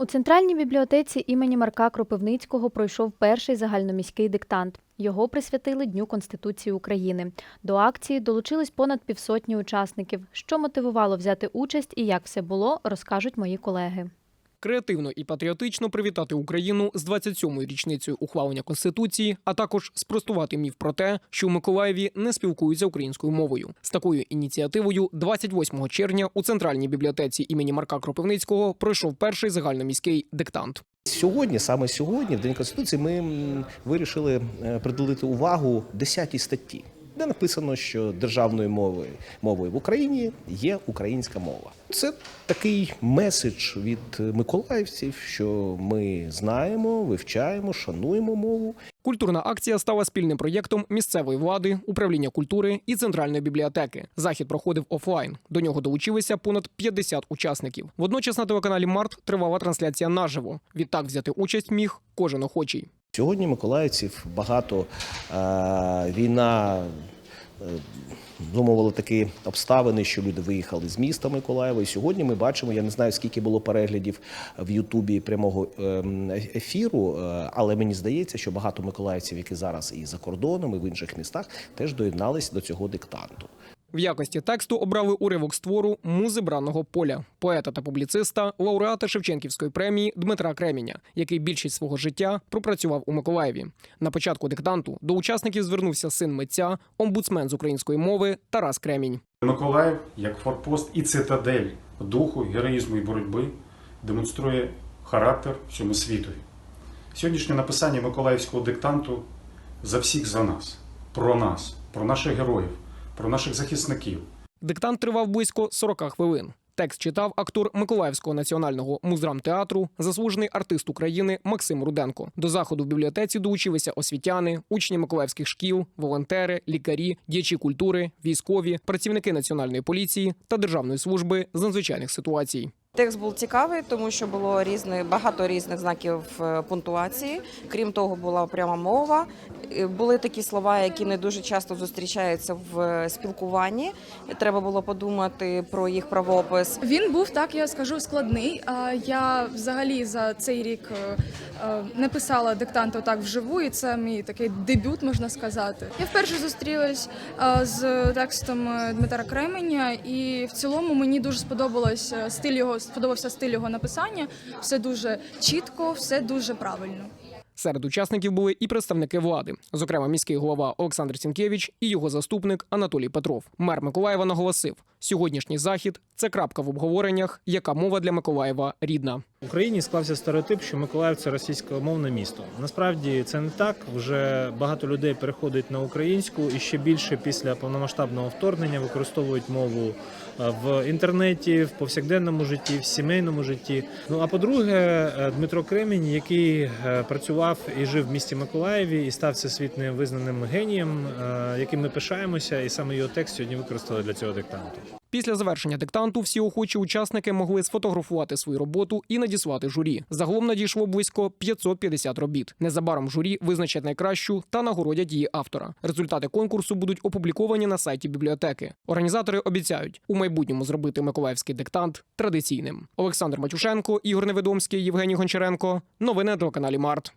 У центральній бібліотеці імені Марка Кропивницького пройшов перший загальноміський диктант. Його присвятили Дню Конституції України. До акції долучились понад півсотні учасників. Що мотивувало взяти участь і як все було, розкажуть мої колеги. Креативно і патріотично привітати Україну з 27-ю річницею ухвалення конституції, а також спростувати міф про те, що у Миколаєві не спілкуються українською мовою. З такою ініціативою 28 червня у центральній бібліотеці імені Марка Кропивницького пройшов перший загальноміський диктант. Сьогодні, саме сьогодні, в День Конституції, ми вирішили е, приділити увагу 10 статті, де написано, що державною мовою мовою в Україні є українська мова. Це такий меседж від миколаївців, що ми знаємо, вивчаємо, шануємо мову. Культурна акція стала спільним проєктом місцевої влади, управління культури і центральної бібліотеки. Захід проходив офлайн. До нього долучилися понад 50 учасників. Водночас на телеканалі Март тривала трансляція наживо. Відтак взяти участь міг кожен охочий. Сьогодні миколаївців багато е, війна. е, такі обставини, що люди виїхали з міста Миколаєва. І сьогодні ми бачимо, я не знаю скільки було переглядів в Ютубі прямого ем, ефіру, е, але мені здається, що багато миколаївців, які зараз і за кордоном, і в інших містах, теж доєднались до цього диктанту. В якості тексту обрали уривок з твору Музи бранного поля, поета та публіциста, лауреата Шевченківської премії Дмитра Креміня, який більшість свого життя пропрацював у Миколаєві. На початку диктанту до учасників звернувся син митця, омбудсмен з української мови Тарас Кремінь. Миколаїв як форпост і цитадель духу, героїзму і боротьби демонструє характер всьому світові. Сьогоднішнє написання миколаївського диктанту за всіх за нас, про нас, про наших героїв, про наших захисників. Диктант тривав близько 40 хвилин. Текст читав актор Миколаївського національного муздрамтеатру, заслужений артист України Максим Руденко. До заходу в бібліотеці долучилися освітяни, учні миколаївських шкіл, волонтери, лікарі, діячі культури, військові, працівники національної поліції та державної служби з надзвичайних ситуацій. Текст був цікавий, тому що було різне, багато різних знаків е, пунктуації. Крім того, була пряма мова. Е, Були такі слова, які не дуже часто зустрічаються в е, спілкуванні. Треба було подумати про їх правопис. Він був так, я скажу, складний. Я взагалі за цей рік е, е, не писала диктант так вживу, і це мій такий дебют, можна сказати. Я вперше зустрілась з текстом Дмитра Кременя, і в цілому мені дуже сподобалось стиль його, сподобався стиль його написання. Все дуже чітко, все дуже правильно. Серед учасників були і представники влади, зокрема міський голова Олександр Сінкевич і його заступник Анатолій Петров. Мер Миколаєва наголосив: сьогоднішній захід це крапка в обговореннях, яка мова для Миколаєва рідна. В Україні склався стереотип, що Миколаїв це російськомовне місто. Насправді це не так. Вже багато людей переходить на українську і ще більше після повномасштабного вторгнення використовують мову е, в інтернеті, в повсякденному житті, в сімейному житті. Ну а по-друге, е, Дмитро Кремінь, який е, працював і жив в місті Миколаєві і став всесвітньо визнаним генієм, яким ми пишаємося, і саме його текст сьогодні використали для цього диктанту. Після завершення диктанту всі охочі учасники могли сфотографувати свою роботу і надіслати журі. Загалом надійшло близько 550 робіт. Незабаром журі визначать найкращу та нагородять її автора. Результати конкурсу будуть опубліковані на сайті бібліотеки. Організатори обіцяють у майбутньому зробити миколаївський диктант традиційним. Олександр Матюшенко, Ігор Невідомський, Євгеній Гончаренко. Новини на телеканалі Март.